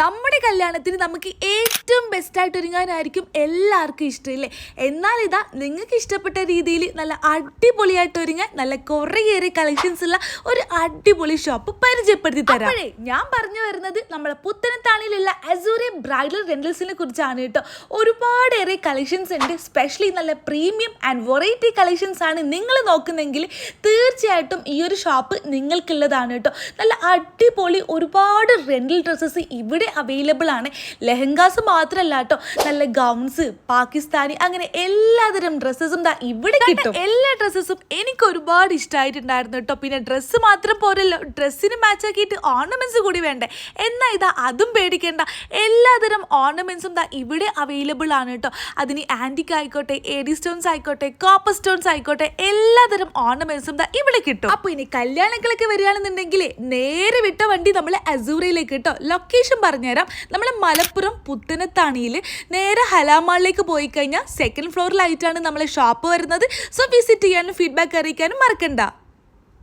നമ്മുടെ കല്യാണത്തിന് നമുക്ക് ഏറ്റവും ബെസ്റ്റായിട്ട് ഒരുങ്ങാനായിരിക്കും എല്ലാവർക്കും ഇഷ്ടമില്ലേ എന്നാൽ ഇതാ നിങ്ങൾക്ക് ഇഷ്ടപ്പെട്ട രീതിയിൽ നല്ല അടിപൊളിയായിട്ട് ഒരുങ്ങാൻ നല്ല കുറേയേറെ കളക്ഷൻസ് ഉള്ള ഒരു അടിപൊളി ഷോപ്പ് പരിചയപ്പെടുത്തി തരാം. ഞാൻ പറഞ്ഞു വരുന്നത് നമ്മളെ പുത്തനത്താണിയിലുള്ള അസൂരെ ബ്രൈഡൽ റെൻഡൽസിനെ കുറിച്ചാണ് കേട്ടോ. ഒരുപാടേറെ കളക്ഷൻസ് ഉണ്ട്. സ്പെഷ്യലി നല്ല പ്രീമിയം ആൻഡ് വെറൈറ്റി കളക്ഷൻസ് ആണ് നിങ്ങൾ നോക്കുന്നെങ്കിൽ തീർച്ചയായിട്ടും ഈ ഒരു ഷോപ്പ് നിങ്ങൾക്കുള്ളതാണ് കേട്ടോ. നല്ല അടിപൊളി ഒരുപാട് റെൻഡൽ ഡ്രസ്സസ് ഇവിടെ അവൈലബിൾ ആണ്. ലെഹങ്കാസ് മാത്രമല്ല കേട്ടോ നല്ല ഗൗൺസ് പാകിസ്ഥാനി അങ്ങനെ എല്ലാതരം ഡ്രസ്സസും ദാ ഇവിടെ കിട്ടും. എല്ലാ ഡ്രസ്സസും എനിക്ക് ഒരുപാട് ഇഷ്ടമായിട്ടുണ്ടായിരുന്നു കേട്ടോ. പിന്നെ ഡ്രസ്സ് മാത്രം പോരല്ലോ ഡ്രസ്സിന് മാച്ച് ആക്കിയിട്ട് ഓർണമെന്റ്സ് കൂടി വേണ്ടേ? എന്നാൽ ഇതാ അതും പേടിക്കേണ്ട. എല്ലാതരം ഓർണമെന്റ്സും ദാ ഇവിടെ അവൈലബിൾ ആണ് കേട്ടോ. അതിന് ആന്റിക് ആയിക്കോട്ടെ എഡി സ്റ്റോൺസ് ആയിക്കോട്ടെ കോപ്പർ സ്റ്റോൺസ് ആയിക്കോട്ടെ എല്ലാതരം ഓർണമെന്റ്സും ദാ ഇവിടെ കിട്ടും. അപ്പോൾ ഇനി കല്യാണങ്ങളൊക്കെ വരികയാണെന്നുണ്ടെങ്കിൽ നേരെ വിട്ട വണ്ടി നമ്മൾ അസൂറയിലേക്ക് കേട്ടോ. ലൊക്കേഷൻ പറഞ്ഞുതരാം. നമ്മൾ മലപ്പുറം പുത്തനത്താണിയിൽ നേരെ ഹലാമാളിലേക്ക് പോയി കഴിഞ്ഞാൽ സെക്കൻഡ് ഫ്ലോറിലായിട്ടാണ് നമ്മളെ ഷോപ്പ് വരുന്നത്. സോ വിസിറ്റ് ചെയ്യാനും ഫീഡ്ബാക്ക് അറിയിക്കാനും മറക്കണ്ട.